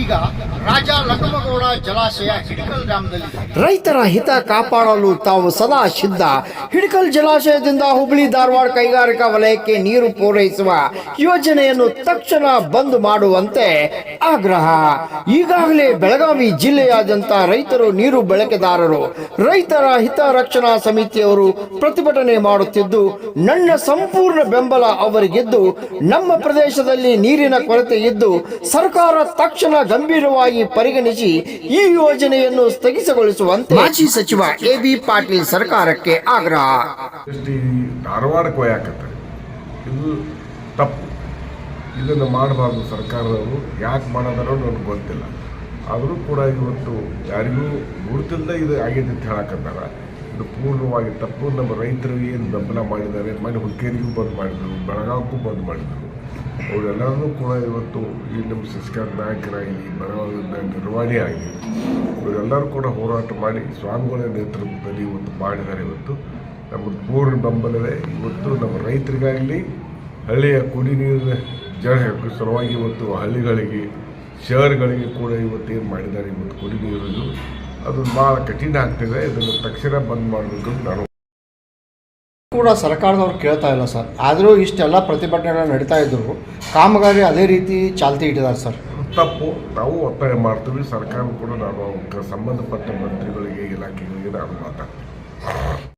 ಈಗ ರಾಜ ಲಕ್ಕಮಗೌಡ ಜಲಾಶಯ ಹಿಡಕಲ್ ಗ್ರಾಮದಲ್ಲಿ ರೈತರ ಹಿತ ಕಾಪಾಡಲು ತಾವು ಸದಾ ಸಿದ್ಧ. ಹಿಡಕಲ್ ಜಲಾಶಯದಿಂದ ಹುಬ್ಬಳ್ಳಿ ಧಾರವಾಡ ಕೈಗಾರಿಕಾ ವಲಯಕ್ಕೆ ನೀರು ಪೂರೈಸುವ ಯೋಜನೆಯನ್ನು ತಕ್ಷಣ ಬಂದ್ ಮಾಡುವಂತೆ ಆಗ್ರಹ. ಈಗಾಗಲೇ ಬೆಳಗಾವಿ ಜಿಲ್ಲೆಯಾದ್ಯಂತ ರೈತರು ನೀರು ಬಳಕೆದಾರರು. ರೈತರ ಹಿತ ರಕ್ಷಣಾ ಸಮಿತಿಯವರು ಪ್ರತಿಭಟನೆ ಮಾಡುತ್ತಿದ್ದು, ನನ್ನ ಸಂಪೂರ್ಣ ಬೆಂಬಲ ಅವರಿಗಿದ್ದು, ನಮ್ಮ ಪ್ರದೇಶದಲ್ಲಿ ನೀರಿನ ಕೊರತೆ ಇದ್ದು, ಸರ್ಕಾರ ತಕ್ಷಣ ಗಂಭೀರವಾಗಿ ಪರಿಗಣಿಸಿ ಈ ಯೋಜನೆಯನ್ನು ಸ್ಥಗಿತಗೊಳಿಸುವಂತೆ ಮಾಜಿ ಸಚಿವ ಎ ಬಿ ಪಾಟೀಲ್ ಸರ್ಕಾರಕ್ಕೆ ಆಗ್ರಹ. ಧಾರವಾಡಕ್ಕೆ ಇದು ತಪ್ಪು. ಇದನ್ನು ಮಾಡಬಾರ್ದು ಸರ್ಕಾರದವರು. ಯಾಕೆ ಮಾಡೋದಾರೋ ನನಗೆ ಗೊತ್ತಿಲ್ಲ. ಆದರೂ ಕೂಡ ಇವತ್ತು ಯಾರಿಗೂ ಗುರುತಿಲ್ಲದೆ ಇದು ಆಗಿದೆ ಅಂತ ಹೇಳಕತ್ತಾರ. ಇದು ಪೂರ್ಣವಾಗಿ ತಪ್ಪು ನಮ್ಮ ರೈತರು ಏನು ಬೆಂಬಲ ಮಾಡಿದ್ದಾರೆ, ಮನೆ ಹುಕ್ಕೇರಿಗೂ ಬಂದ್ ಮಾಡಿದರು ಬೆಳಗಾವಕ್ಕೂ ಬಂದ್ ಮಾಡಿದರು. ಅವರೆಲ್ಲರೂ ಕೂಡ ಇವತ್ತು ಈ ನಮ್ಮ ಸಂಸ್ಕಾರ ನಾಯಕರಾಗಲಿ ಬೆಳಗಾವಿಯಿಂದ ನಿರ್ವಹಣೆ ಆಗಿ ಇವರೆಲ್ಲರೂ ಕೂಡ ಹೋರಾಟ ಮಾಡಿ ಸ್ವಾಮಿಗಳ ನೇತೃತ್ವದಲ್ಲಿ ಇವತ್ತು ಮಾಡಿದ್ದಾರೆ ಇವತ್ತು. ನಮ್ಮ ಪೂರ್ಣ ಬೆಂಬಲವೇ. ಇವತ್ತು ನಮ್ಮ ರೈತರಿಗಾಗಲಿ ಹಳ್ಳಿಯ ಕುಡಿ ನೀರಿನ ಜನ ಸಲುವಾಗಿ ಇವತ್ತು ಹಳ್ಳಿಗಳಿಗೆ, ಶಹರ್ಗಳಿಗೆ ಕೂಡ ಇವತ್ತು ಏನು ಮಾಡಿದ್ದಾರೆ, ಇವತ್ತು ಕುಡಿ ನೀರು ಅದು ಭಾಳ ಕಠಿಣ ಆಗ್ತಿದೆ ಇದನ್ನು ತಕ್ಷಣ ಬಂದ್ ಮಾಡಬೇಕು ಅಂತ ನಾನು ಕೂಡ ಸರ್ಕಾರದವ್ರು ಕೇಳ್ತಾ ಇಲ್ಲ ಸರ್. ಆದರೂ ಇಷ್ಟೆಲ್ಲ ಪ್ರತಿಭಟನೆಗಳು ನಡೀತಾ ಇದ್ರು ಕಾಮಗಾರಿ ಅದೇ ರೀತಿ ಚಾಲ್ತಿ ಇಟ್ಟಿದ್ದಾರೆ ಸರ್. ತಪ್ಪು. ನಾವು ಒತ್ತಾಯ ಮಾಡ್ತೀವಿ. ಸರ್ಕಾರ ಕೂಡ ನಾನು ಸಂಬಂಧಪಟ್ಟ ಮಂತ್ರಿಗಳಿಗೆ ಇಲಾಖೆಗಳಿಗೆ ನಾನು ಮಾತಾಡ್ತೀನಿ.